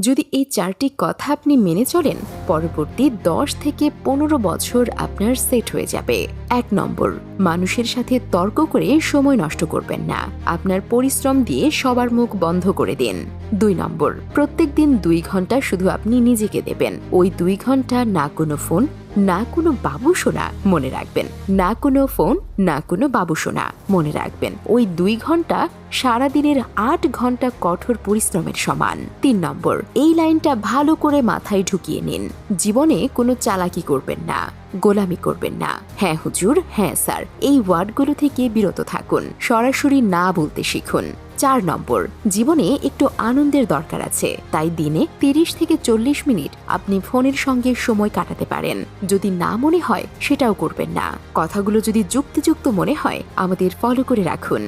যদি এই চারটি কথা আপনি মেনে চলেন পরবর্তী দশ থেকে পনেরো বছর আপনার সেট হয়ে যাবে। এক নম্বর, মানুষের সাথে তর্ক করে সময় নষ্ট করবেন না। আপনার পরিশ্রম দিয়ে সবার মুখ বন্ধ করে দিন। দুই নম্বর প্রত্যেক দিন দুই ঘণ্টা শুধু আপনি নিজেকে দেবেন। ওই দুই ঘণ্টা না কোনো ফোন, না কোনো বাবু শোনা মনে রাখবেন। না কোনো ফোন, না কোনো বাবু শোনা মনে রাখবেন। ওই দুই ঘণ্টা সারাদিনের আট ঘণ্টা কঠোর পরিশ্রমের সমান। তিন নম্বর, এই লাইনটা ভালো করে মাথায় ঢুকিয়ে নিন। জীবনে কোনো চালাকি করবেন না, গোলামি করবেন না। হ্যাঁ হুজুর হ্যাঁ স্যার, এই ওয়ার্ডগুলো থেকে বিরত থাকুন, সরাসরি না বলতে শিখুন। চার নম্বর, জীবনে একটু আনন্দের দরকার আছে, তাই দিনে তিরিশ থেকে চল্লিশ মিনিট আপনি ফোনের সঙ্গে সময় কাটাতে পারেন। যদি না মনে হয়, সেটাও করবেন না। কথাগুলো যদি যুক্তিযুক্ত মনে হয়, আমাদের ফলো করে রাখুন।